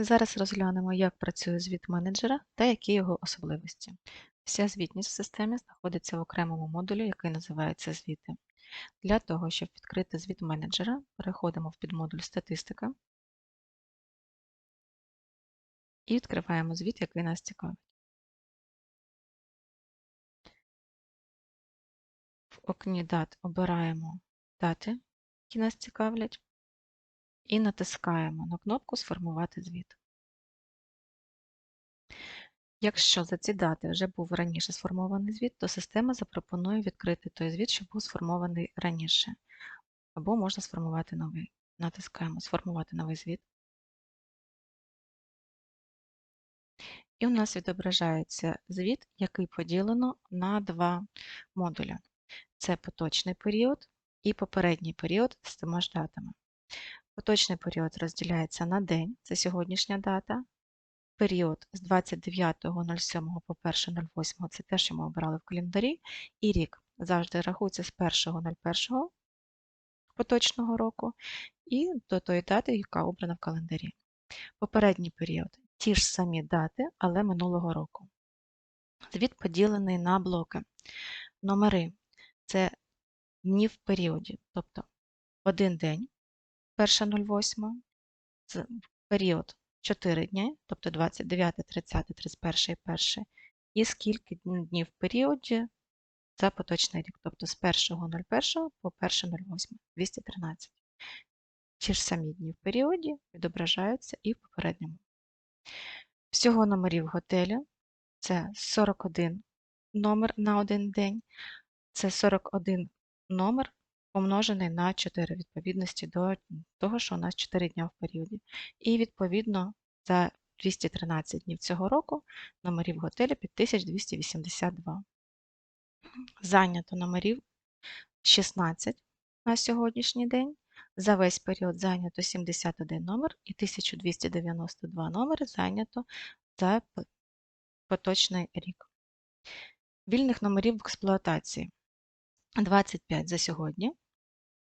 Зараз розглянемо, як працює звіт менеджера та які його особливості. Вся звітність в системі знаходиться в окремому модулі, який називається Звіти. Для того, щоб відкрити звіт менеджера, переходимо в підмодуль Статистика і відкриваємо звіт, який нас цікавить. В окні дат обираємо дати, які нас цікавлять і натискаємо на кнопку Сформувати звіт. Якщо за ці дати вже був раніше сформований звіт, то система запропонує відкрити той звіт, що був сформований раніше. Або можна сформувати новий. Натискаємо Сформувати новий звіт. І у нас відображається звіт, який поділено на два модуля. Це поточний період і попередній період з тими ж датами. Поточний період розділяється на день, це сьогоднішня дата. Період з 29.07 по 1.08 це те, що ми обирали в календарі. І рік завжди рахується з 1.01 поточного року і до тої дати, яка обрана в календарі. Попередній період ті ж самі дати, але минулого року. Звіт поділений на блоки. Номери це дні в періоді, тобто один день. 1.08, період 4 дні, тобто 29, 30, 31, 1, і скільки днів в періоді за поточний рік, тобто з 1.01 по 1.08, 213. Ті ж самі дні в періоді відображаються і в попередньому. Всього номерів готелю це 41 номер на один день, це 41 номер помножений на 4 відповідності до того, що у нас 4 дня в періоді. І, відповідно, за 213 днів цього року номерів готелю 5282. Зайнято номерів 16 на сьогоднішній день. За весь період зайнято 71 номер і 1292 номери зайнято за поточний рік. Вільних номерів в експлуатації 25 за сьогодні,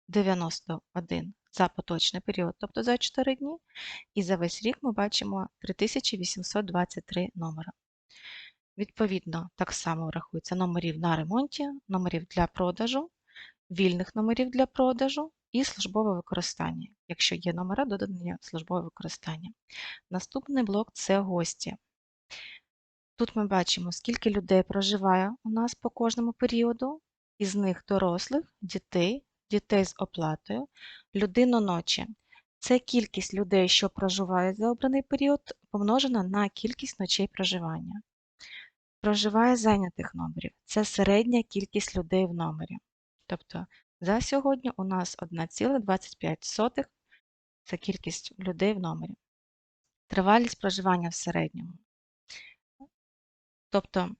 91 за поточний період, тобто за 4 дні, і за весь рік ми бачимо 3823 номера. Відповідно, так само рахується номерів на ремонті, номерів для продажу, вільних номерів для продажу і службове використання, якщо є номера, додані службове використання. Наступний блок це гості. Тут ми бачимо, скільки людей проживає у нас по кожному періоду, із них дорослих, дітей, дітей з оплатою, людиноночі. Це кількість людей, що проживають за обраний період, помножена на кількість ночей проживання. Проживає зайнятих номерів. Це середня кількість людей в номері. Тобто за сьогодні у нас 1,25 це кількість людей в номері. Тривалість проживання в середньому. Тобто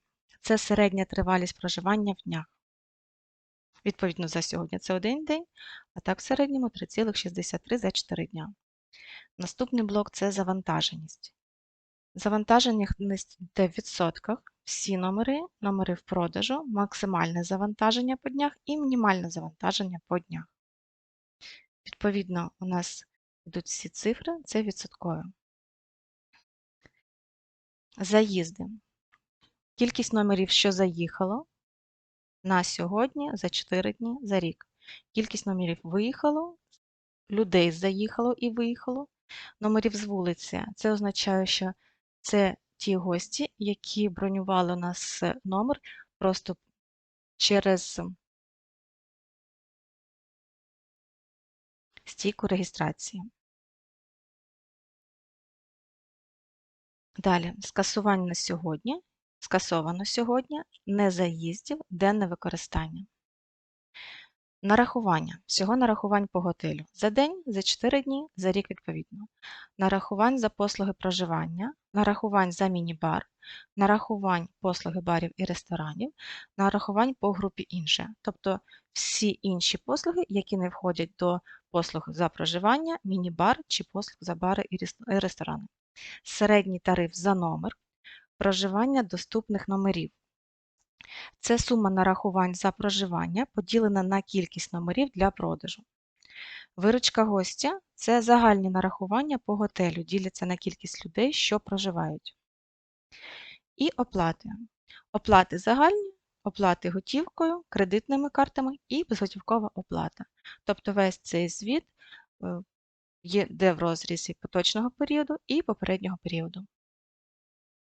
це середня тривалість проживання в днях. Відповідно, за сьогодні це один день, а так в середньому 3,63 за 4 дня. Наступний блок це завантаженість. Завантаженість йде в відсотках. Всі номери, номери в продажу, максимальне завантаження по днях і мінімальне завантаження по днях. Відповідно, у нас йдуть всі цифри, це відсоткове. Заїзди. Кількість номерів, що заїхало, на сьогодні за 4 дні за рік. Кількість номерів виїхало, людей заїхало і виїхало. Номерів з вулиці. Це означає, що це ті гості, які бронювали у нас номер просто через стійку реєстрації. Далі, скасування на сьогодні Скасовано сьогодні не заїздів, денне використання. Нарахування. Всього нарахувань по готелю. За день, за 4 дні, за рік відповідно. Нарахувань за послуги проживання, нарахувань за міні-бар, нарахувань послуги барів і ресторанів, нарахувань по групі інше. Тобто всі інші послуги, які не входять до послуг за проживання, міні-бар чи послуг за бари і ресторани. Середній тариф за номер проживання доступних номерів. Це сума нарахувань за проживання поділена на кількість номерів для продажу. Виручка гостя це загальні нарахування по готелю, діляться на кількість людей, що проживають. І оплати. Оплати загальні, оплати готівкою, кредитними картами і безготівкова оплата. Тобто весь цей звіт е, є, в розрізі поточного періоду і попереднього періоду.